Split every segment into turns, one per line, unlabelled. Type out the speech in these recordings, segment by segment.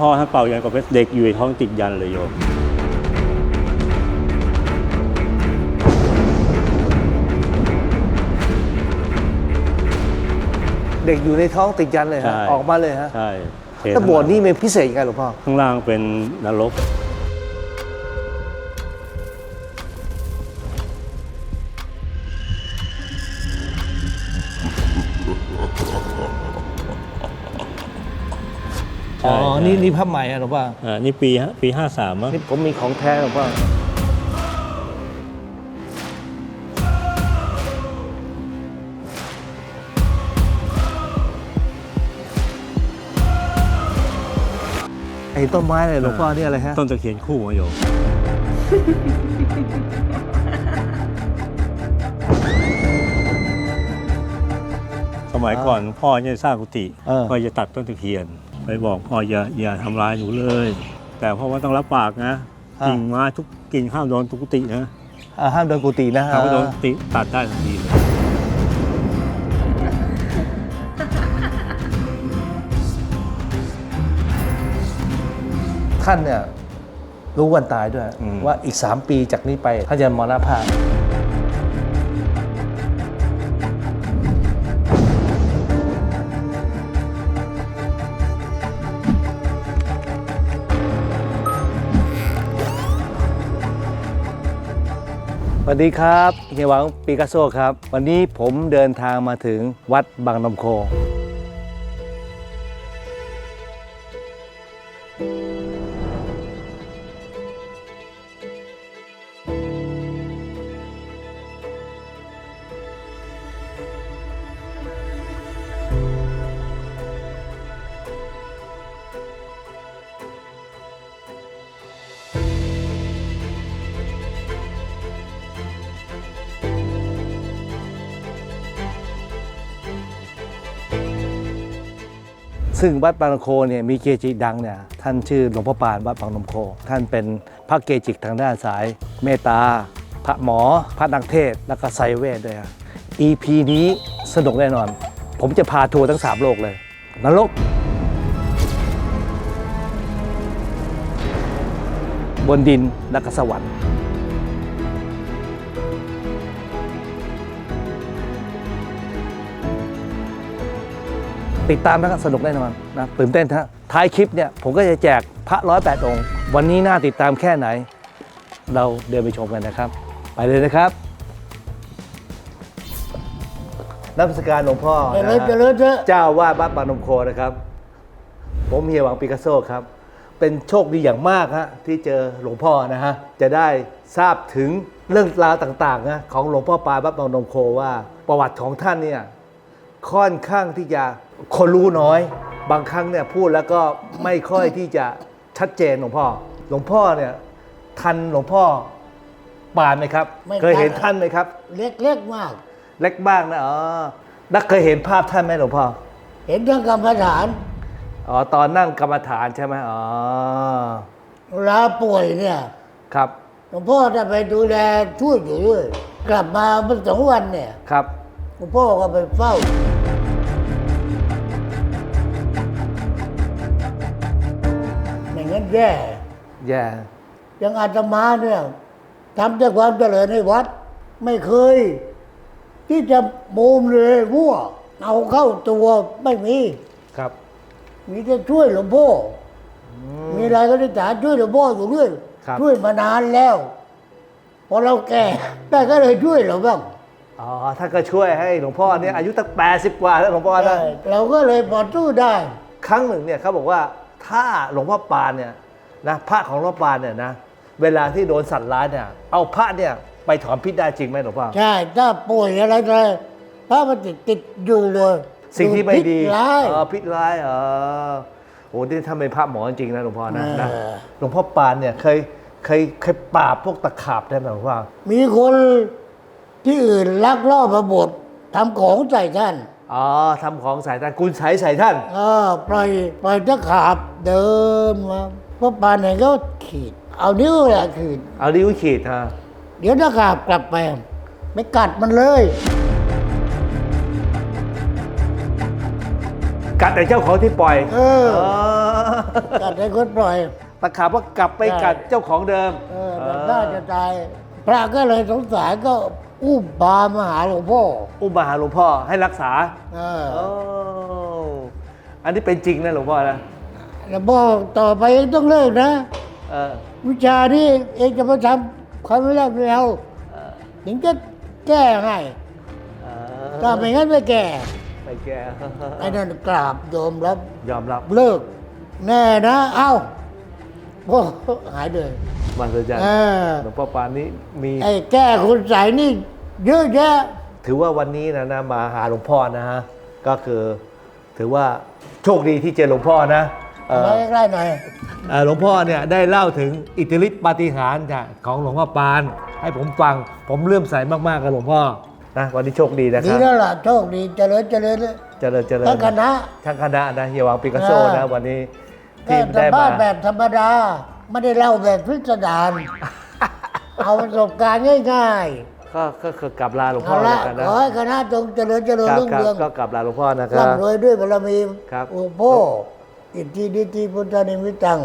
พ่อท่านเป่ายันกับเด็กอยู่ในท้องติดยันเลยโยม
เด็กอยู่ในท้องติดยันเลยฮะ
ใช่
ออกมาเลยฮะ
ใช่เท
แต่โบสถ์นี่เป็นพิเศษยังไงหลวงพ่อ
ข้างล่างเป็นนรก
อ๋อ
ใช่
นี่นี่ภาพใหม่อะหลวงพ่อ
อ่านี่ปีฮะปีห้าสามมั้ง
นี่ผมมีของแท้หลวงพ่อไอ้ต้นไม้เลยหลวงพ่อนี่อะไรฮะ
ต้นตะเคียนคู่มาโยมสมัยก่อนพ่อเนี่ยสร้างกุฏิ
เออ
ก็จะตัดต้นตะเคียน ไปบอกพ่ออย่าอย่าทำร้ายหนูเลย แต่พ่อว่าต้องรับปากนะกิ่งไม้ทุกกิ่งห้ามโดนตุกกุฏินะ
อ่าห้ามโดนกุฏินะ
ถ้าไม่โดนกุฏิตัดได้ทันทีเลย
ท่านเนี่ยรู้วันตายด้วย ว่าอีก 3 ปีจากนี้ไปท่านจะมรณภาพ วัสดีครับเฮียหวังปีกัสโซครับ วันนี้ผมเดินทางมาถึงวัดบางนมโค ซึ่งวัดบางนมโคเนี่ยมีเกจิดังเนี่ยท่านชื่อหลวงพ่อปานวัดบางนมโค ท่านเป็นพระเกจิทางด้านสายเมตตา พระหมอ พระนักเทศน์แล้วก็ไซเวทด้วย EP นี้สนุกแน่นอน ผมจะพาทัวร์ทั้ง 3 โลกเลย นรก บนดินและก็สวรรค์ ติดตามนะครับสนุกแน่นอนนะตื่นเต้นฮะท้ายคลิปเนี่ยผมก็จะแจกพระร้อยแปดองค์ วันนี้น่าติดตามแค่ไหน เราเดินไปชมกันนะครับ ไปเลยนะครับนักพิการหลวงพ่อ
เจ
นะ
ริญ
ฮะ
เจริญเถอะ
เจ้าวาดวัดบางนมโคนะครับ ผมเฮียหวังปิกัสโซครับ เป็นโชคดีอย่างมากฮะที่เจอหลวงพ่อนะฮะจะได้ทราบถึงเรื่องราวต่างๆนะของหลวงพ่อปานวัดบางนมโคว่า ประวัติของท่านเนี่ย ค่อนข้างที่จะคนรู้น้อย บางครั้งเนี่ยพูดแล้วก็ไม่ค่อยที่จะชัดเจนหลวงพ่อ หลวงพ่อเนี่ยทันหลวงพ่อปานไหมครับ
ไม่
เคยเห็น
ทัน
ท่านไหมครับ
เล็กเล็กมาก
เล็กบ้างนะอ๋อนักเคยเห็นภาพท่านไหมหลวงพ่อ
เห็นทั้งกรรมฐาน
อ๋อตอนนั่งกรรมฐานใช่ไหมอ๋อ
เวลาป่วยเนี่ย
ครับ
หลวงพ่อจะไปดูแลช่วยอยู่ด้วย กลับมาเมื่อสองวันเนี่ย
ครับ
หลวงพ่อก็ไปเฝ้า แย่
แย่
อยังอาตมาเนี่ยทำแต่ความเจริญในวัด ไม่เคย ที่จะโมมเลยมั่วเอาเข้าตัวไม่มี
ครับ
มีแต่ช่วยหลวงพ่ออมีอะไรก็ได้ฐานช่วยหลวงพ่ออยู่เรื่อย
ครับ
ช่วยมานานแล้ว พอเราแก่ได้ก็เลยช่วยเราบ้าง
อ๋อท่านก็ช่วยให้หลวงพ่อเนี่ยอายุตั้งแปดสิบกว่าแล้วหลวงพ่อนะ
ได้เราก็เลยพอสู้ได้
ครั้งหนึ่งเนี่ยเขาบอกว่า ถ้าหลวงพ่อปานเนี่ยนะพระของหลวงพ่อปานเนี่ยนะเวลาที่โดนสัตว์ร้ายเนี่ยเอาพระเนี่ยไปถอนพิษได้จริงไหมหลวงพ่อ
ใช่ถ้าป่วยอะไรอะไรถ้ามันติดติดอยู่เลย
สิ่งที่ไม่ดี
พิษร้าย
เออพิษร้ายเออโอ้นี่ถ้าเป็นพระหมอจริงๆนะหลวงพ่อนะนะ
เออ
หลวงพ่อปานเนี่ยเคยเคยเคยปราบพวกตะขาบได้ไหมหลวงพ่อ
มีคนที่อื่นลักลอบมาบดทำของใส่ท่าน
อ๋อทำของใส่ท่านคุณใช้ใส่ท่าน
เออปล่อยปล่อยตะขาบเดินมาพระปานไหนก็ขีด เอานิ้วแหละขีด
เอานิ้วขีดฮะ
เดี๋ยวตะขาบกลับไปไม่กัดมันเลย
กัดแต่เจ้าของที่ปล่อย
เออ
อ
กัดให้คนปล่อย
ตะขาบก็กลับไปกัดเจ้าของเดิม
เออแต่น่าจะตาย พระก็เลยสงสารก็ อุ้มพามาหาหลวงพ่อ
อุมมาหาหลวงพ่อให้รักษา
เออ
โอ้อันนี้เป็นจริงนะหลวงพ่อนะ
แล้วบอกต่อไปเองต้องเลิกนะ
เออ
วิชานี้เองจะมาทำความไม่ได้ไม่เอา
เออ
ถึงจะแก้ให้
เออ
ถ้าไม่งั้นไม่แก้
ไปแก
ไอ้นั่นกราบยอมรับ
ยอมรับ
เลิก แน่นะ เอ้า โอ้หายเลย
มาเลยจ้ะ
เออ
หลวงพ่อปานนี้มี
ไอ้แก้คุณใส่นี่เยอะแยะ
ถือว่าวันนี้นะนะมาหาหลวงพ่อนะฮะก็คือถือว่าโชคดีที่เจอหลวงพ่อนะเอ่อ
มาใกล้ๆหน่อย
เอ่อหลวงพ่อเนี่ยได้เล่าถึงอิทธิฤทธิปาฏิหาริย์จ้ะของหลวงพ่อปาน ให้ผมฟังผมเลื่อมใสมากๆกับหลวงพ่อนะวันนี้โชคดีนะค
ดี
รับ
แล้วล่ะโชคดีเจริญเจริญเลย
เจริญเจริญ
ทั้งคณะ
ทั้งคณะนะเฮียหวังปิกัสโซ
เออ
นะวันนี้
ก็
ที่ได้
สัมภา
มา
ษณ์แบบธรรมดา ไม่ได้เล่าแบบพิสดารเอาประสบการณ์ง่าย
ก็ก็คือกลับลาหลวง
ๆ
พ่อ
เอา
แล้
ละ
วกันนะ
ขอให้คณะจงเจริญเจริญ
ครับ
รุ่ง
ครับ
เรือง
ก็กลับลาหลวงพ่อนะครับ
ร่ำรวยด้วยบารมี
ครับ
โอ้โหอิทธิฤทธิพุทธนิมิตัง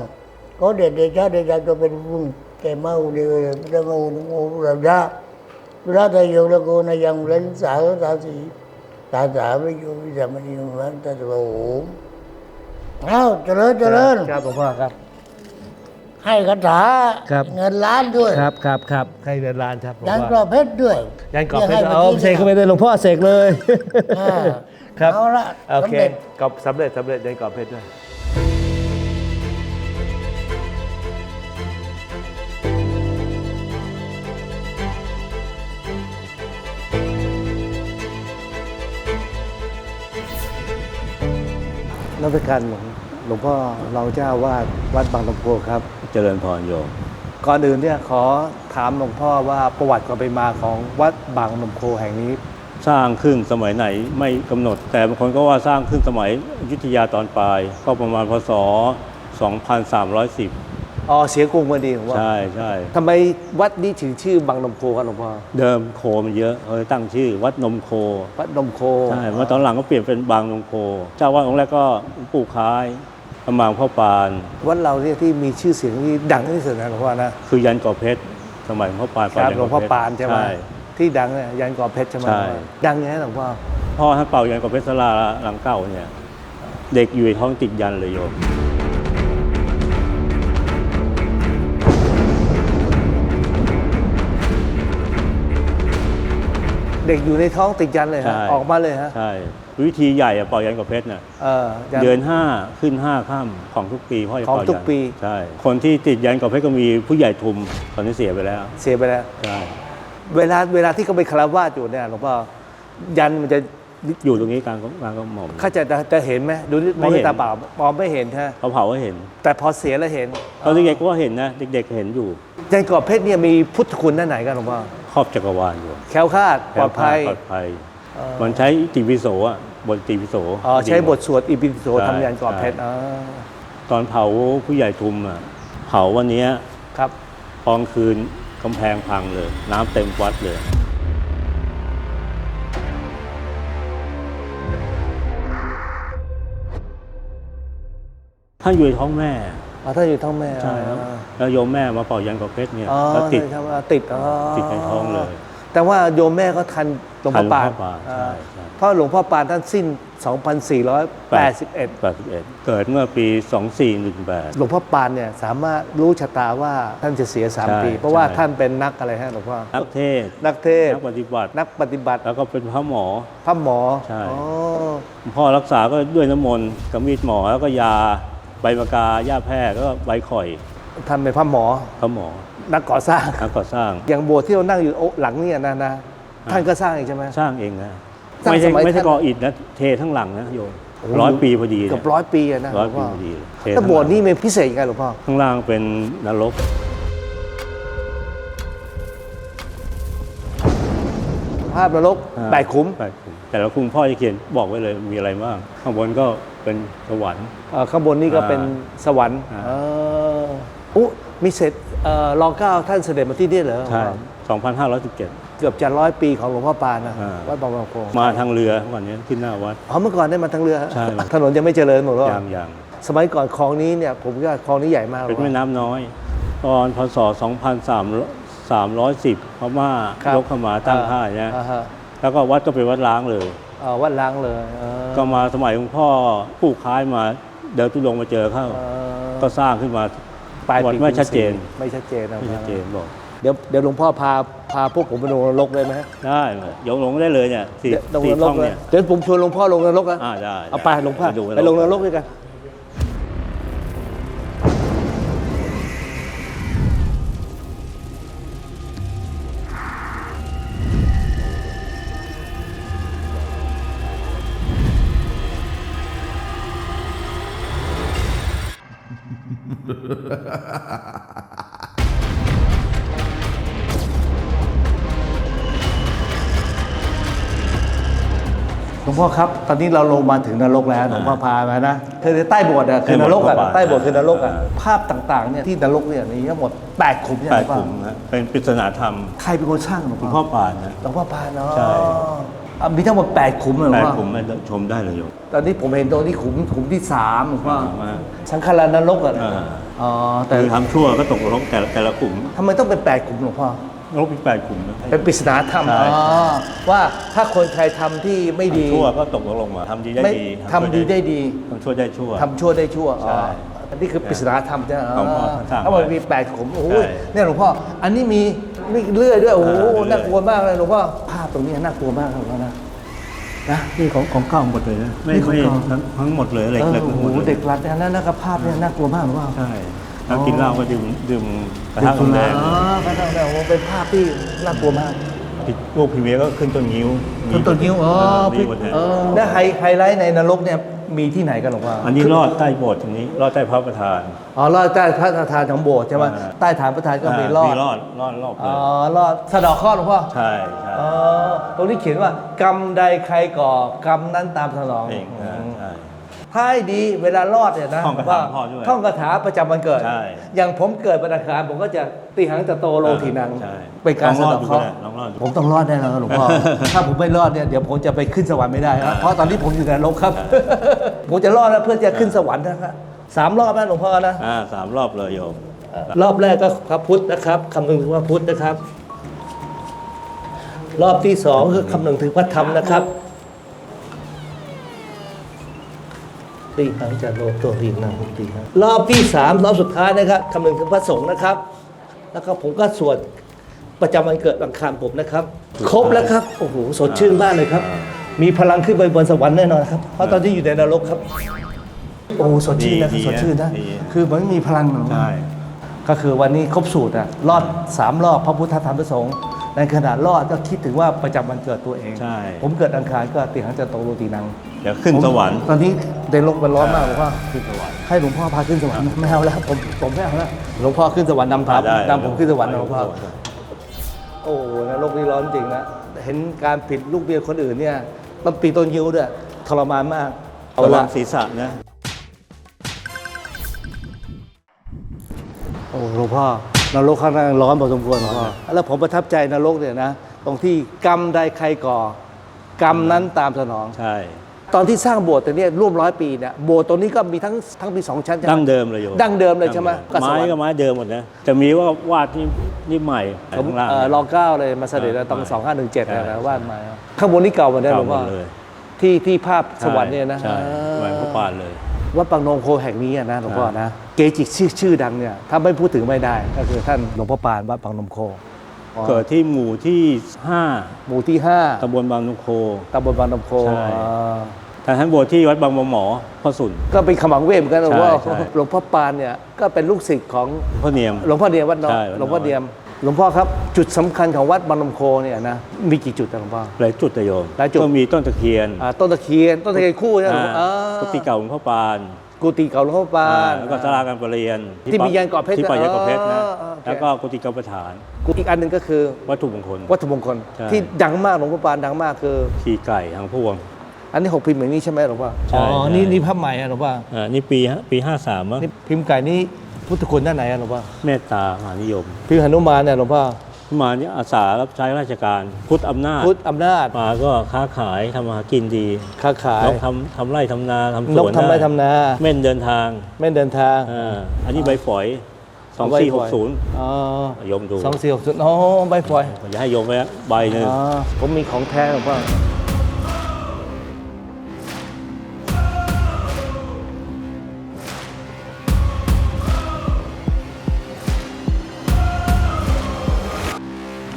ขอเด็ดเดชะเดชะจะเป็นบุญแก่มาอุเดชพระงูนงูระยะพระทายโยละโกนายังเลนสาสาสีสาสาวิโยวิสามณีมันตะโลเอ้าเจริญเจริญ
ครับหลวงพ่อครับ
ให้คาถา
ครับ
เงินล้านด้วย
ครับครับครับให้เดินลานครับหลวง
ยันก
พ่
ร
อ
อบเพชรด้วย
ยันกรอบเพชร
นี่ยให้
เอา
มื่
เสกเข้าไปเลยหลวงพ่อเสกเลย
อ่า
ครับ
เอาละ
โอเค
สำเร็จ
กรอบสำเร็จสำเร็จยันกรอบเพชรด้วย นักวิการหลวง หลวงพ่อเราเจ้าวาดวัดบางลำโพครับ
เจริญพรโยม
ก่อนอื่นเนี่ยขอถามหลวงพ่อว่าประวัติความเป็นมาของวัดบางลำโพแห่งนี้
สร้างขึ้นสมัยไหนไม่กำหนด แต่บางคนก็ว่าสร้างขึ้นสมัยอยุธยาตอนปลาย ก็ประมาณพศ 2310
อ๋อเสียงกรุงมาดีหลวงพ่อ
ใช่ใช่
ทำไมวัดนี้ถึงชื่อบางลำโพครับหลวงพ่อ
เดิมโคมันเยอะเขาเลยตั้งชื่อวัดนมโค
วัดนมโค
ใช่เมื่อตอนหลังก็เปลี่ยนเป็นบางนมโค เจ้าวาดองค์แรกก็หลวงปู่คล้าย พระมางพ่อปาน
วัดเราเนี่ยที่มีชื่อเสียงที่ดังที่สุดนะหลวงพ่อนะ
คือยันก่อเพชรสมัยหลวงพ่อปาน
ครับ
ยัน
หลวงพ่อปานใช่ไหม
ใช่
ที่ดังเนี่ยยันกอเพชรใช่ไหม
ใช่
ดังไงหลวงพ่อ
พ่อท่านเป่ายันก่อเพชรสลาหลังเก่าเนี่ย เด็กอยู่ในท้องติดยันเลยโยม
เด็กอยู่ในท้องติดยันเลยฮะ
ใช่
ออกมาเลยฮะ
ใช่ วิธีใหญ่อะเป่ายันก่อเพชรน่ะ
เออยัน
เดือนห้าขึ้นห้าค่ำของทุกปีพ่อจะ
ของ
เป่ายัน
ทุกปี
ใช่ คนที่ติดยันก่อเพชรก็มีผู้ใหญ่ทุมตอนนี้เสียไปแล้ว
เสียไปแล้ว
ใช่
เวลาเวลาที่เขาไปคารวาสอยู่เนี่ยหลวงพ่อยันมันจะ
อยู่ตรงนี้กลางกลางกระหม่อม
เขาจะจะเห็นไหมดูนี่มอง
ไม่
ด้วย
เห็น
ตาเปล่ามองไม่เห็นฮะ
เขาเผาก็เห็น
แต่พอเสียแล้วเห็น
ตอนเด็กๆก็เห็นนะเด็กๆเห็นอยู่
ยันกอเพชรเนี่ยมีพุทธคุณด้านไหนกันหลวงพ่อ
ครอบจักรวาลอยู่
แคล้วคลาดปลอดภัย
ปลอดภัย
เอ่อ
มันใช้ติวิโสอะบนติวิโส
อ๋อใช้บทสวดอิปิโส
ใช่
ทำยันกอเพชร
ใช่
อ๋อ
ตอนเผาผู้ใหญ่ทุมอะเผาวันเนี้ย
ครับ
ตอนคืนกำแพงพังเลย น้ำเต็มวัดเลย ท่านอยู่ในท้องแม่
อ๋อถ้าอยู่ท้องแม่
ใช่ครับ
อ๋อ
แล้วโยมแม่มาเป่ายันกับเพชรเนี่ย
อ๋อ
แล้วติด
ใช่ครับติดอ๋อ
ติดในท้องเลย
แต่ว่าโยมแม่ก็ทันหลวงพ่อปาน
ทันหลวงพ่อปานใช่ใช่
เพราะหลวงพ่อปานท่านสิ้น 2481
81 เกิดเมื่อปี 2418
หลวงพ่อปานเนี่ยสามารถรู้ชะตาว่าท่านจะเสีย
ใช่
3 ปี เพราะว่า
ใช่
ท่านเป็นนักอะไรฮะหลวงพ่อ
นักเทศน์
นักเทศ
นักปฏิบัติ
นักปฏิบัติ
แล้วก็เป็นพระหมอ
พระหมอ
ใช่
อ๋อ
พ่อรักษาก็ด้วยน้ำมนต์กับมีดหมอแล้วก็ยาใบมะกาหญ้าแพรกแล้วก็ใบข่อย
ท่านเป็นพระหมอ
พระหมอ
นักก่อสร้าง
นักก่อสร้าง
อย่างโบสถ์ที่เรานั่งอยู่โอ๊ะหลังเนี่ยนะนะ ท่านก็สร้างเองใช่ไหม
สร้างเองนะ
สร้าง
ไม่ใช่
สมัย
ไม่ใช่
ท่าน
ก่ออิฐนะเททั้งหลังนะโยม
โอ้โห
ร้อยปีพอดี
เกื
เนี่
อยบร้อยปีอะนะ
ร้อย
หลวงพ่อ
ปีพอดีเลยเท
แล้วโบสถ์
ทั้งหลัง
นี่มันพิเศษยังไงหลวงพ่อ
ข้างล่างเป็นนรก
ภาพนรกแปดขุม
แปดขุมแต่ละคุมพ่อจะเขียนบอกไว้เลยมีอะไรบ้างข้างบนก็เป็นสวรรค์
เอ่อข้างบนนี่ก็
อ่า
เป็นสวรรค์
อ่า
เออ อุ๊มีเสร็จเอ่อรอเก้าท่านเสด็จมาที่นี่เหรอ
ใช่2517
เกือบจะร้อยปีของหลวงพ่อปานนะ
อ่า
วัดบางบางโคง
มาทางเรือวันนี้ขึ้นหน้าวัด
อ๋อเมื่อก่อนได้มาทางเรือ
ใช่
ถนนยังไม่เจริญหมดหรอ
อย่างอย่าง
สมัยก่อนคลองนี้เนี่ยผมว่าคลองนี้ใหญ่มากเลย
เป็นแม่น้ำน้อย ตอนพศ 2310พม่า
ครับ
ยกเข้ามาตั้งท่าเนี่ย
อ่ฮะ
แล้วก็วัดก็เป็นวัดล้างเลย
อ่าวัดล้างเลยเออ
ก็มาสมัยหลวงพ่อผู้ค้ายมาเดินตุลงค์มาเจอเข้า
เออ
ก็สร้างขึ้นมา
ปลาย
วัด
ปี
ไม่ชัดเจน
ไม่ชัดเจนนะ
ไม่ชัดเจนบอก
เดี๋ยวเดี๋ยวหลวงพ่อพาพาพวกผมไปลงนรกเลยไหม
ได้ยกลงได้เลยเนี่ยสี่
เดี๋ยวลง
สี่
นร
ช่
ก
อง
เลย
เนี่ย
เดี๋ยวผมชวนหลวงพ่อลงนรกนะ
อ่าได้
เอาไปหลวงพ่อ
ดู
ไปลงนรกด้วยกัน หลวงพ่อครับ ตอนนี้เราลงมาถึงนรกแล้วหลวงพ่อพามานะคือในใต้โบสถ์อะคือนรกอะใต้โบสถ์คือนรกอะภาพต่างๆเนี่ยที่นรกเนี่ยมีทั้งหมดแปดขุมเนี่ย
แป
หล
ด
วงพ่อก
ลุ่มนะเป็นปริศนาธรรม
ใครเป็นคนสร้างหลวง
หลวง
พ่
พ่
อ
อปานนะ
หลวงพ่อพานเนาะ
ใช่
อะมีทั้งหมดแปดขุมเลยหลว
แป
ง
ด
พ่อก
ลุ่มให้ชมได้เลยโยม
ตอนนี้ผมเห็นตรงนี้ขุมขุมที่สามหลวงพ่อ
มา
สังขารนรกอะ
อ่า
อ๋อแต่
คือทำชั่วก็ตกนรกแต่ละแต่ละกลุ่ม
ทำไมต้องเป็นแปดขุมหลวงพ่อ
นรกมีแปดกลุ่มนะ
เป็นปริศนาธรรม
ใช่
อ๋อว่าถ้าคนใครทำที่ไม่ดี
ทำชั่วก็ตกนรกมาทำดีได้
ไม่
ดี
ทำดีได้ดี
ทำชั่วได้ชั่ว
ทำชั่วได้ชั่วอ๋อ
ใช่
อันนี้คือปริศนาธรรมใช่ไหม
หลวงพ่อสร้าง
ถ้ามันมีแปดขุมโอ้ย
ใช่
เนี่ยหลวงพ่ออันนี้มีมีเลื่อยด้วยโอ้โห
อ่าเลื่อย
น่ากลัวมากเลยหลวงพ่อภาพตรงนี้น่ากลัวมากครับหลวงพ่อนะนะ
นี่ของของเก่าหมดเลยนะไม่
นี่ของ
ไม่
เก่า
ทั้งทั้งหมดเลยเหล็ก
เออ
เหล็ก
โอ้
ทั้ง
โห
หมดเลย
เด็กรัดอันนั้นนะครับภาพเนี่ยน่ากลัวมากหลวงพ่อ
ใช่ แล้วกินเหล้าก็ดื่มดื่มกระ
เป็น
ทะ
สุ
ทองแด
รางอ๋อกระทะทองแดงโอ้โหเป็นภาพที่น่ากลัวมาก
ลูกพีเวียก็ขึ้นต้นงิ้ว
ต้นต้นนิ้วอ๋อ
มีหมดเลย
เออแล้วไฮไฮไลท์ในนรกเนี่ยมีที่ไหนกันหลวงพ่อ
อันนี้รอดใต้โบสถ์ตรงนี้รอดใต้พระประธาน
อ๋อรอดใต้พระประธานของโบสถ์ใช่ไหม
อ่า
ใต้ฐานประธานก็มีรอด
มีรอดรอดรอบเล
อ๋อยรอดสะเดอกข้อหลวงพ่อ
ใช่ใช่
อ๋อตรงนี้เขียนว่ากรรมใดใครก่อกรรมนั้นตามสนอง
เองอ่า ใช่
ถ้าให้ดีเวลารอดเนี่ยนะ
ท่องคาถาพ่อด้วย
ท่องคาถาประจำวันเกิด
ใช่
อย่างผมเกิดวันอังคารผมก็จะตีหังจะโตโลทีนัง
ใช่
เป็นการ
ล
สะ
องรอ
เด
ด
อก
ดู
ข้อ
ก็ได้ลองรอดดู
ผมต้องรอดแน่นอนหลวงพ่อ ถ้าผมไม่รอดเนี่ยเดี๋ยวผมจะไปขึ้นสวรรค์ไม่ได้นะเพราะตอนนี้ผมอยู่ในนรกครับ ผมจะรอดแล้วเพื่อจะขึ้นสวรรค์นะครับสามรอบนะหลวงพ่อนะ
อ่าสามรอบเลยโยม
รอบแรกก็พระพุทธนะครับคำนึงถึงพระพุทธนะครับ รอบที่สองคือคำนึงถึงพระธรรมนะครับ ตีหังจะโลตัวรีนังตีหังรอบที่สามรอบสุดท้ายนะครับคำนึงถึงพระสงฆ์นะครับ แล้วก็ผมก็สวดประจำวันเกิดวันอังคารผมนะครับ ครบแล้วครับโอ้โหสดชื่นมากเลยครับ มีพลังขึ้นไปบนสวรรค์แน่นอนครับเพราะตอนที่อยู่ในนรกครับ โอ้สดชื่นนะ
ดี
สดชื่นนะ
ดี
คือมันมีพลังเหมือนกัน
ใช่
ก็คือวันนี้ครบสูตรอะรอดสามรอบพระพุทธธรรมประสงค์ในขณะรอดก็คิดถึงว่าประจำวันเกิดตัวเอง
ใช่
ผมเกิดอังคารก็ติหังจะโตโรตีนัง
เดี๋ยวขึ้นสวรรค์
ผมตอนนี้ในโลกมันร้อนมากหลวงพ่อ
ขึ้นสวรรค์
ให้หลวงพ่อพาขึ้นสวรรค์ไม่เอาแล้วผมผมไม่เอาแล้วหลวงพ่อขึ้นสวรรค์นำทาง
ได้
นำผมขึ้นสวรรค์นะหลวงพ่อ
ขึ้นสวรรค์
โอ้โหนรกนี่ร้อนจริงนะเห็นการผิดลูกเบียคนอื่นเนี่ยมันปีต้นยิ้วด้วยทรมานมากเอา
ระวั
ละ
งศีรษะนะ
โอ้หลวงพ่อนรกข้างล่างร้อนพอสมควรหลวงพ่อแล้วผมประทับใจนรกเนี่ยนะ ตรงที่กรรมใดใครก่อ กรรมนั้นตามสนอง
ใช่
ตอนที่สร้างโบสถ์ตัวเนี้ยร่วมร้อยปีเนี่ยโบสถ์ตัวนี้ก็มีทั้งทั้งมีสองชั้นใช่ไหม
ดั้งเดิมเลยโยม
ดั้งเดิมเลยใช่ไหมกับสวรรค์
ไม้ก็ไม้เดิมหมดนะแต่มีว่าวาดนี่นี่ใหม่
ผม
ข้างล่าง
เอ่อรอเก้าเลยมาเสด็จแล้วตอนสองห้าหนึ่งเจ็ดนะวาดมาข้างบนนี่เก่าหมดเลยหล
เก่าว
ง
หม
พ่อ
ดเลย
ที่ที่ภาพสวรรค์เนี่ยนะ
ใช่สมัยพระปานเลย
วัดปังนงโคแห่งนี้อะนะหลวงพ่อ
ใช่
นะเกจิชื่อชื่อดังเนี่ยถ้าไม่พูดถึงไม่ได้ ก็คือท่านหลวงพ่อปานวัดปังนมโค
เกิดที่หมู่ที่
หมู่ที่ห้า
5ตำบลบางนุโค
ตำบลบางนมโค
ใช่
อ่า
ทางท่านบวชที่วัดบางมะหมอพ่อสุน
ก็เป็นขมังเวทเหมือนกันหลวงพ่อ
ใช่ใช่
หลวงพ่อปานเนี่ยก็เป็นลูกศิษย์ของ
พ่อเนียม
หลวงพ่อเดียมวัดน้อย
ใช่วัดน้อย
หลวงพ่อเดียมหลวงพ่อครับจุดสำคัญของวัดบางนมโคเนี่ยนะมีกี่จุดอะหลวงพ่อ
หลายจุดแต่โยม
หลายจุด
ก็มีต้นตะเคียน
อ่าต้นตะเคียนต้นตะเคียนคู่ใช่ไหมหลวงพ่อ
อ่า
อ่า
กุฏิเก่าหลวงพ่อปาน
กุฏิเก่าหลวงพ่อปา
อ่านแล้วก็สาราการประเรียน
ที่มียันเกาะเพชร
ที่ป่ายันเกาะเพชรนะ
อ๋ออ๋อโอเค
แล้วก็กุฏิเก่าประธาน
กุฏิอีกอันหนึ่งก็คือ
วัตถุมงคล
วัตถุมงคล
ใช่
ที่ดังมากหลวงพ่อปานดังมากคือ
ขี่ไก่ทางพวง
อันนี้หกพิมพ์อย่างนี้ใช่ไหมหลวงพ่อ
ใช่
อ๋อ
ใช่
นี่นี่ภาพใหม่อะหลวงพ่อ
อ่านี่ปีฮะปีห้าสามมั้ง
นี่พิมพ์ไก่นี่พุทธคุณด้านไหนอะหลวงพ่อ
เมตตามหานิยม
พิมพ์หนุมานเนี่ยหลวงพ่อ
มาเนี่ยอาสารับใช้ราชการ พุทธอำนาจ
พุทธอำนาจ
มาก็ค้าขายทำมาหากินดี
ค้าขาย
นกทำทำไร่ทำนาทำส
นก
วน
ทำไร
ด้
ทำนา
เม่นเดินทาง
แม่นเดินทาง
อ่าอันนี้ใบฝอย
อ๋อใบฝอย
2460
อ๋อ
โยมดู
สองสี่หกศูนย์อ๋อใบฝอย
ผมจะให้โยมไว้ใบหนึ่ง
อ๋อผมมีของแท้หรือเปล่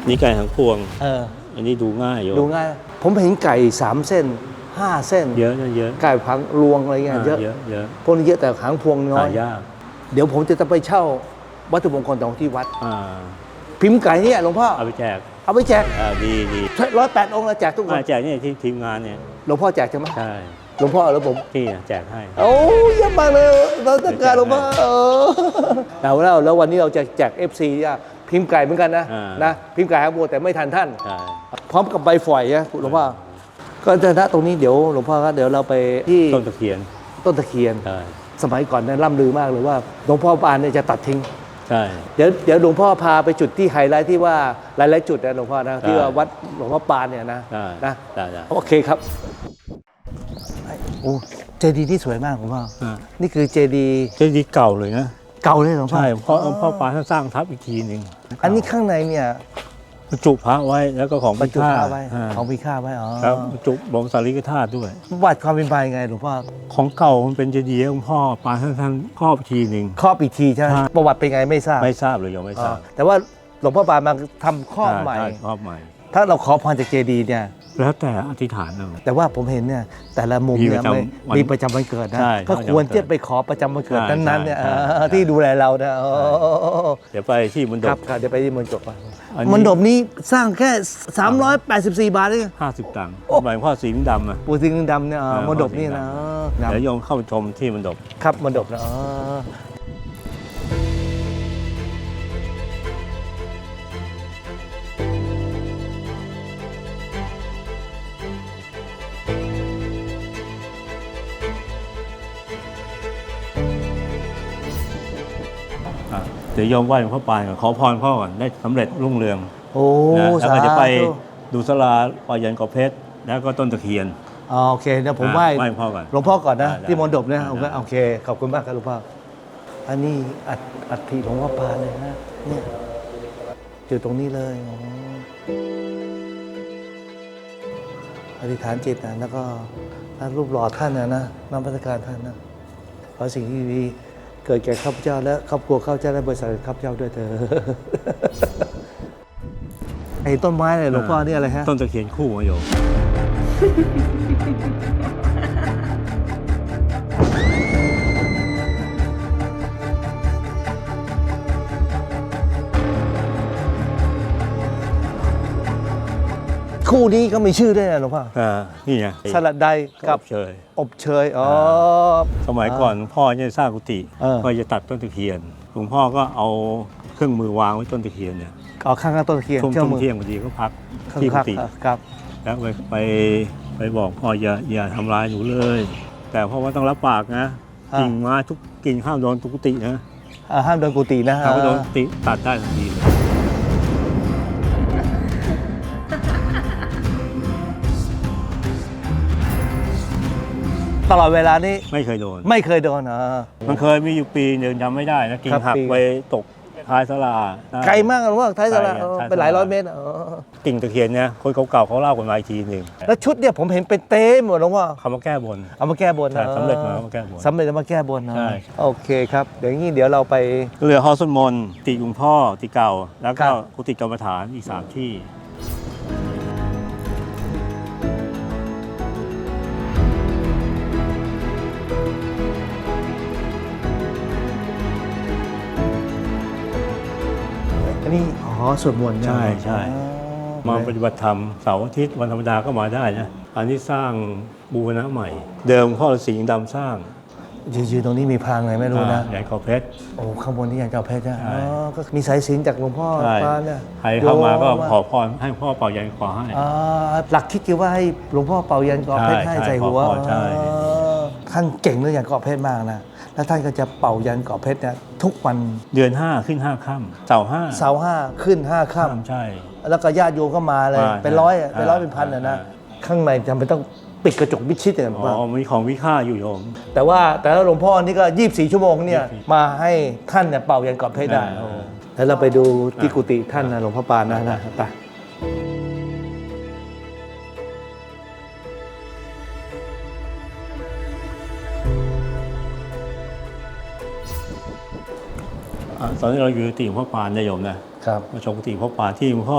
นี่ไก่หางพวง
เออ
อันนี้ดูง่ายโยม
ดูง่าย ผมเห็นไก่สามเส้นห้าเส้น
เยอะนะเยอะ
ไก่พังรวงอะไรเงี้ย
อ่า
เยอะ
เยอะเยอะ
พวกนี้เยอะแต่หางพวงน้อ
หายยาก
เดี๋ยวผมจะต้องไปเช่าวัตถุมงคลของที่วัด
อ่า
พิมพ์ไก่เนี่ยหลวงพ่อ
เอาไปแจก
เอาไปแจก
อ่าดีดี
ร้อยแปดองค์แล้วแจกทุกคน
อ่าแจกเนี่ยที่ทีมงานเนี่ย
หลวงพ่อแจกใช่ไหม
ใช่
หลวงพ่อหรือผม
ที่น่ะแจกให้
โอ้ยเยี่ยมมากเลยเราต้องการหลวงพ่อเออเราแล้วแล้ววันนี้เราจะแจก FC อะ พิมพ์ไก่เหมือนกันนะ
อ่าน
นะพิมพ์ไก่ครับบัวแต่ไม่ทันท่าน
ใช่
พร้อมกับใบฝอยนะหลวงพ่อก็จะณตรงนี้เดี๋ยวหลวงพ่อก็เดี๋ยวเราไปที่
ต้นตะเคียน
ต้นตะเคียน
ใช่
สมัยก่อนเนี่ยล่ำลือมากเลยว่าหลวงพ่อปานเนี่ยจะตัดทิ้ง
ใช่
เดี๋ยวเดี๋ยวหลวงพ่อพาไปจุดที่ไฮไลท์ที่ว่าหลายๆจุดนะหลวงพ่อนะที่
ได้
ว่าวัดหลวงพ่อปานเนี่ยนะ
ได้
นะ
ได้ได้
โอเคครับโอ้เจดีย์ที่สวยมากหลวงพ่อ
อ่า
นี่คือเจดีย์
เจดีย์เก่าเลยนะ
เก่าเลยหลวงพ่อ
ใช่เพราะพ่อปานท่านสร้างทับอีกทีหนึ่ง
อันนี้ข้างในเนี่ย
บรรจุพระไว้แล้วก็ของ
บรรจุ
มี
ผ้า
ค่า
ไว้าของมีค่าไว้อ๋อ
ครับบรรจุบรมสารีริกธาตุด้วย
ประวัติความเป็นไปไงหลวงพ่อ
ของเก่ามันเป็นเจดีย์ของพ่อปานท่านท่านครอบอีกทีหนึ่ง
ครอบอีกทีใช่ไหม
ใช่
ประวัติเป็นไงไม่ทราบ
ไม่ทราบเลยยังไม่ทราบ
อ๋อแต่ว่าหลวงพ่อปานมาทำครอบใหม่
ช่ครอบใหม่
ถ้าเราขอพรจากเจดีย์เนี่ย
แล้วแต่อธิษฐานเอา
แต่ว่าผมเห็นเนี่ยแต่ละมุมเนี่ย
มีประจำ
ไม่
วัน
มีประจำวันเกิดนะ
ใช่
ก็
ประจำวัน
ควร
เกิด
จะไปขอประจำวันเกิด
ใช่
นั้นๆเนี่ย
ใช่
เออ
ใช่
ที่ดูแลเรานะอ๋อ
เดี๋ยวไปที่มณฑ
ครับ
ป
ครับเดี๋ยวไปที่มณฑปก่อน
อันนี้
มณฑปนี้สร้างแค่ 384 บาทเอง
ห้าสิบตังค์หมายพ่อสีดำอะ
ปูสิงห์ดำเนี่ยอ๋อ
เออ
มณฑปนี่นะ
เดี๋ยว
นะ
โยมเข้าไปชมที่มณฑป
ครับมณฑปนะอ๋อ
ดี๋ยวโยมไหว้หลวงพ่อปานก่อนขอพรพ่อก่อนได้สำเร็จรุ่งเรือง
โอ้
นะแล้ว
สา
ก็จะไป
ธุ
ดูสลาปอยันกอเพชรแล้วก็ต้นตะเคียน
อ๋อโอเคเดี๋ยวผม
อะ
ไหว้
ไหว้พ่อก่อน
หลวงพ่อก่อนนะ
ได้
ที่มณฑปเนี่ย
ได้
โอเค
ได้
โอเค ขอบคุณมากครับหลวงพ่ออันนี้อัฐอัฐิหลวงพ่อปานเลยนะเนี่ยอยู่ตรงนี้เลยอ๋ออธิษฐานจิตนะแล้วก็ท่านรูปหล่อท่านนะนะนำพัฒการท่านนะขอสิ่งที่ดีๆ เกิดแก่ข้าพเจ้าและครอบครัวข้าพเจ้าและบริษัทข้าพเจ้าด้วยเถอะไอ้ต้นไม้เนี่ยหลวงพ่อนี่อะไรฮะ
ต้นตะเคียนคู่มาโยม
คู่นี้ก็มีชื่อด้วยนะหลวงพ่อ
อ่านี่ไง
สลัดใด
กั
กั
บบเชย
อบเชยอ๋อ
สมัยก่อนพ่อเนี่ยสร้างกุฏิ
เออ
ก็จะตัดต้นตะเคียนหลวงพ่อก็เอาเครื่องมือวางไว้ต้นตะเคียนเนี่ย
เอาข้างๆต้นตะเคียน
ช่วง
เจ้า
ช่วง
มือ
เที่ยงพอดีก็พัก
ข้าง
ที่กุ
ครับ
ฏิ
ครับ
แล้วไปไปไปบอกพ่ออย่าอย่าทำร้ายหนูเลย แต่พ่อว่าต้องรับปากนะ
อ่า
กิ่งไม้ทุกกิ่งห้ามโดนทุกกุฏินะ
อ่าห้ามโดนกุฏินะ
ถ้าไม่โดนกุฏิตัดได้ทันทีเลย
ตลอดเวลานี้
ไม่เคยโดน
ไม่เคยโดนอ่า
มันเคยมีอยู่ปีหนึ่งจำไม่ได้นะกิ่
ครั
ง
บ
หัก
ปี
ไปตกท้ายสลาได้
ไกลมากหลวงพ่อท้ายสลา
ไกลอะ
เออ
ท้าย
เป็นหลาย
สลา
ร้อยเมตรอ๋อ
กิ่งตะเคียนเนี่ยคนเก่าๆเขาเล่ากันมาอีกทีหนึ่ง
แล้วชุดเนี่ยผมเห็นเป็นเต็มหมดหลวงพ่อ
เขามาแก้บน
เอามาแก้บน
ใช่
นะ
สำเร็จมาเอามาแก้บน
สำเร็จแล้วมาแก้บนนะ
ใช่
โอเคครับ เดี๋ยวงี้เดี๋ยวเราไป
เรือฮอสวดมนต์ติหลวงพ่อติเก่า แล้ว
ครั
ก็
บ
กุฏิกรรมฐานอีกสามที่
นนี้อ๋อสวดมนต์นะ
ใช่ใช่
อ๋อ
มาปฏิบัติธรรมเสาร์อาทิตย์วันธรรมดาก็มาได้นะอันนี้สร้างบูรณะใหม่ เดิมพ่อฤาษีดำสร้าง
ยืนๆตรงนี้มีพรางไงไม่รู้นะ
ใหญ่กอเพชร
โอ้ข้างบนนี่ยังเจ้าเพชรนะ
ใช่
อ๋อก็มีสายสิญจนจากหลวงพ่อ
ใช่
ปานเนี่ย
ใครเข้ามาก็
โย
ขอพรให้พ่อเป่ายันขอให้
อ่าหลักคิดคือว่าให้หลวงพ่อเป่ายันเกาะเพชร
ใช่
ให้
ใช่
ใส่หัว
ขอพรใช่
อ๋อท่านเก่งเรื่องยันเกาะเพชรมากนะ แล้วท่านก็จะเป่ายันเกาะเพชรเนี่ยทุกวัน
เดือนห้าขึ้นห้าค่ำเสาร์ห้า
เสาร์ห้าขึ้นห้าค่
ใช่ำ
แล้วก็ญาติโยมก็มาเลย
มา
เป็นร้อยอะ
อ่า
เป็นร้อยเป็นพันอะนะ
อ่า
ข้างในจำเป็นต้องปิดกระจกมิดชิดอย่าง
อ๋
ว่า
อมีของวิค่าอยู่โยม
แต่ว่าแต่ละหลวงพ่อนี่ก็ 24 ชั่วโมงเนี่ย
24
มาให้ท่านเนี่ยเป่ายันเกาะเพชรได้
อ่า
โอ้แล้วเราไปดูที่กุฏิท่านนะหลวงพ่อปานนะนะไป
ตอนนี้เราอยู่ที่หลวงพ่อปานนะโยมนะครับมาชมกุฏิหลวงพ่อปานที่หลวงพ่อ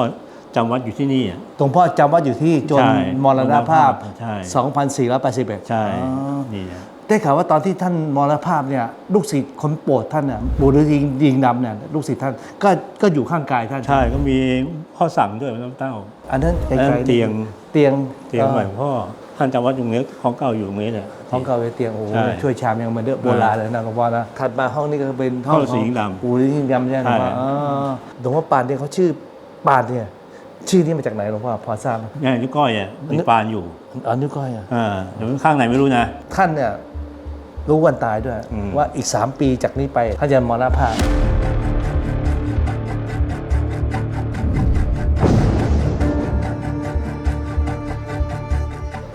จำวัดอยู่ที่นี่อะ
หลวงพ่อจำวัดอยู่ที่จน
ใช่
มรณภาพ
ใช่
2481
ใช่
อ๋อ
นี่นะ
ได้ข่าวว่าตอนที่ท่านมรณภาพเนี่ยลูกศิษย์คนโปรดท่านเนี่ยบุรุษยิงยิงดำเนี่ยลูกศิษย์ท่านก็ก็อยู่ข้างกายท่าน
ใช่ก็มีพ่อสั่งด้วยน้ำเต้า
อันนั้นไกล
อันนั้
ๆ
นเตียง
เตียง
เตียงใหม่หลวงพ่อ ท่านจำวัดอยู่ตรงนี้ของเก่าอยู่ตรงนี้เนี่ย
ของเก่าเป็นเตียงโอ้โห
ใช่
ช่วยชามยังเหมือนเดิมโบราณเลยนะหลวงพ่อนะถัดมาห้องนี้ก็เป็นห้อง
ห้องสีดำ
ปูสีดำใช่ไหมหลวงพ่อ
ใช่
อ๋อหลวงพ่อปานเนี่ยเขาชื่อปานเนี่ยชื่อนี้มาจากไหนหลวงพ่อพอทราบไหม
เนี่ยนิ้วก้อยอะมีปานอยู่
อ๋อนิ้วก้อยอะ
อ่าเดี๋ยวข้างไหนไม่รู้นะ
ท่านเนี่ยรู้วันตายด้วย
อืม
ว่าอีก 3 ปีจากนี้ไปท่านจะมรณภาพ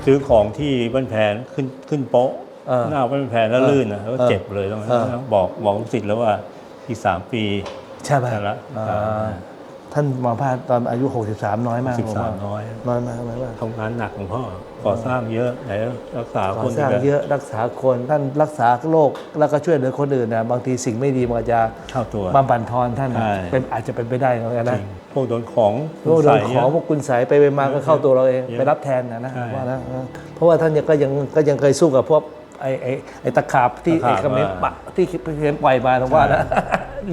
ซื้อของที่บ้านแพนขึ้นขึ้นโป๊ะ
เออ
หน้าบ้านแพนแล้ว
เออ
ลื่นนะแล้วก็
เออ
เจ็บเลยต้อง
เออ
บอกบอกลูกศิษย์แล้วว่าอีกสามปี
ใช่ไหม
ใช่ละ
อ่าท่านมรณภาพตอนอายุ 63 น้อยมาก
สิบสามน้อย
น้อยมากน้อยมาก
ทำงานหนักหลวงพ่อ ก่อสร้างเยอะไหนรักษา
ก่
ค
อนสร้าง
ก
เยอะรักษาคนท่านรักษาโรคแล้วก็ช่วยเหลือคนอื่นนะบางทีสิ่งไม่ดีมันอาจจะ
เข้าตัว
มาบั่นทอนท่านนะ
ใช่
เป็นอาจจะเป็นไปได้เหมือนกัน
จ
นะ
ริงพวกโดนของ
โรคโดน
ใส่
ของพวกคุณใสยไปไปมาก็เข้าตัวเราเอง
เยอะ
ไปรับแทนนะนะ
ใช่
ว่านะเออเพราะว่าท่านยังก็ยังก็ยังเคยสู้กับพวกไอ้ไอ้ไอ้ตะขาบที่
ตะขา
ไอ้
บ
กระเม็ด
ว่า
ปะที่เพียนปล่อยมาทั้งว่านะ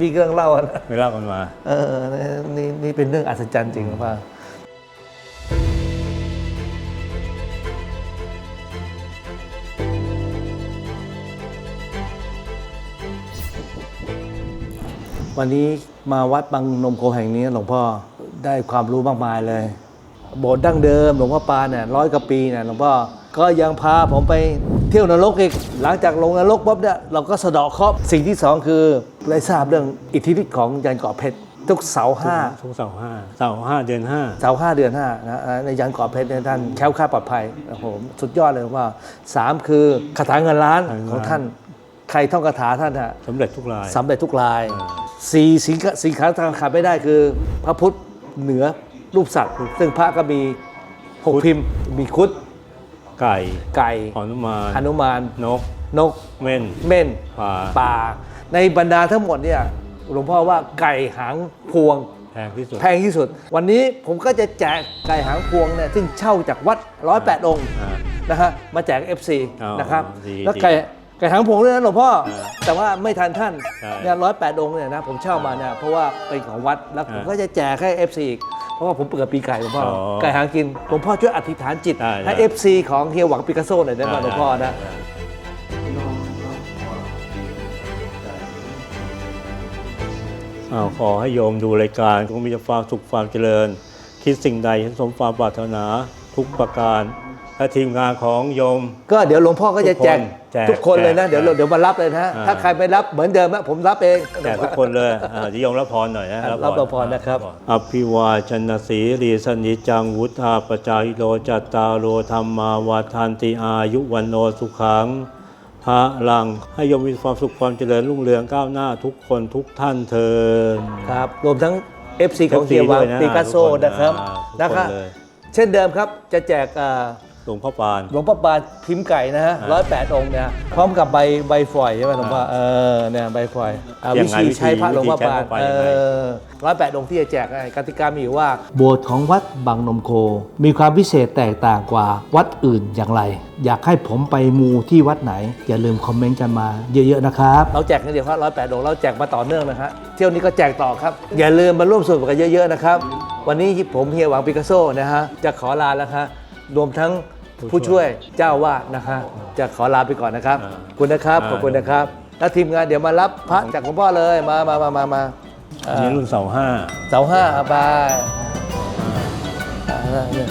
มีเรื่องเล่าอะนะ
ไม่เล่ากันมา
เออนี่นี่เป็นเรื่องอัศจรรย์จริงหรือเปล่า วันนี้มาวัดบางนมโคแห่งนี้หลวงพ่อได้ความรู้มากมายเลย โบสถ์ดั้งเดิมหลวงพ่อปานเนี่ยร้อยกว่าปีเนี่ยหลวงพ่อก็ยังพาผมไปเที่ยวนรกอีก หลังจากลงนรกปุ๊บเนี่ยเราก็สะเดาะเคราะห์สิ่งที่สองคือได้ทราบเรื่องอิทธิฤทธิ์ของยันเกาะเพชรทุกเสาร์ห้า
ทุกเสาร์ห้าเสาร์ห้าเดือนห้า
เสาร์ห้าเดือนห้านะอ่าในยันเกาะเพชรเนี่ยท่านแคล้วคลาดปลอดภัยโอ้โหสุดยอดเลยว่าสามคือคาถาเงินล้านของท่านใครท่องคาถาท่านอะ
สำเร็จทุกราย
สำเร็จทุกราย
อ่า
สี่สินค้าสินค้าทางขาดไม่ได้คือ พระพุทธเหนือรูปสัตว์ ซึ่งพระก็มีหกพิมพ์ มีครุด
ไก่
ไก่
หอนุมาน
หนุมาน
นก
นก
เม่น
เม่น
ปลา
ป่า ในบรรดาทั้งหมดเนี่ยหลวงพ่อว่าไก่หางพวง
แพงที่สุด
แพงที่สุด วันนี้ผมก็จะแจกไก่หางพวงเนี่ยซึ่งเช่าจากวัดร้อยแปดองค์
อ่า
นะฮะมาแจก FC
อ๋อ
นะครับ
ดี
แล้วไก่ ไก่หางพวงด้วยนะหลวงพ่อ
เออ
แต่ว่าไม่ทันท่าน
ใช่
เนี่ยร้อยแปดองค์เนี่ยนะผมเช่ามาเนี่ยเพราะว่าเป็นของวัดแล้วผม
เออ
ก็จะแจกให้ FC อีก เพราะว่าผมเปิดปีไก่หลวงพ่ออ
อ
ไก่หางกินหลวงพ่อช่วยอธิษฐานจิต
ได้
ให้
ได้
FC ของเฮียหวังปิกัสโซหน่อยได้ไหมหลวงพ่อนะ
อ้าวขอให้โยมดูรายการคงมีแต่ความสุขความเจริญ คิดสิ่งใดให้สมความปรารถนาทุกประการ และทีมงานของโยม
ก็เดี๋ยวหลวงพ่อก็จะแจก
แจก
ทุกคนเลยนะ
แจก
เดี๋ยวเดี๋ยวมารับเลยนะฮะ
อ่า
ถ้าใครไม่รับเหมือนเดิมอะผมรับเอง
แจกทุกคนเลยอ่าที่โยมรับพรหน่อยนะ
รับพรนะครับ
อภิวาชนสีรีสนิจังวุธาปจายโลจัตตาโลธรรมาวาทันติอายุวันโนสุขังพระลังให้โยมมีความสุขความเจริญรุ่งเรืองก้าวหน้าทุกคนทุกท่านเทิน
ครับรวมทั้ง FC ของ
FC
เฮียหวัง
ด้วยนะ
ปิกัสโซ
ทุกคน
นะครับ
อ่าทุกคน
นะครับ
เลย
เช่นเดิมครับจะแจกอ่า
หลวงพ่อปาน
หลวงพ่อปานพิมพ์ไก่นะฮะร้อยแปดองค์เนี่ยพร้อมกับใบใบฝอยใช่ไหมหลวงพ่อเออเนี่ยใบฝอยอ่า
ยั
วิ
งไง
ธี
วิธี
ใช้พระหลวงพ่อปาน
วิธีใช้พระปาน
เอ
ยังไง
อร้อยแปดองค์ที่จะแจกไอ้กติกามีอยู่ว่า โบสถ์ของวัดบางนมโค มีความพิเศษแตกต่างกว่าวัดอื่นอย่างไร อยากให้ผมไปมูที่วัดไหน อย่าลืมคอมเมนต์กันมาเยอะๆนะครับ เราแจกกันเดียวครับร้อยแปดองค์เราแจกมาต่อเนื่องนะฮะเที่ยวนี้ก็แจกต่อครับ อย่าลืมมาร่วมสนุกกันเยอะ ๆ นะครับ วันนี้ผมเฮียหวังปิกัสโซนะฮะ จะขอลาแล้วครับ รวมทั้งผู้ช่วยเจ้าวาดนะคะ จะขอลาไปก่อนนะครับ
อ่า
ขอบคุณนะครับ
อ่า
ขอบคุณนะครับแล้วทีมงานเดี๋ยวมารับพระจากหลวงพ่อเลยมามามามามา
อันนี้รุ่นเสาห้า
เสาห้าเอาไปอ่าเนี่ย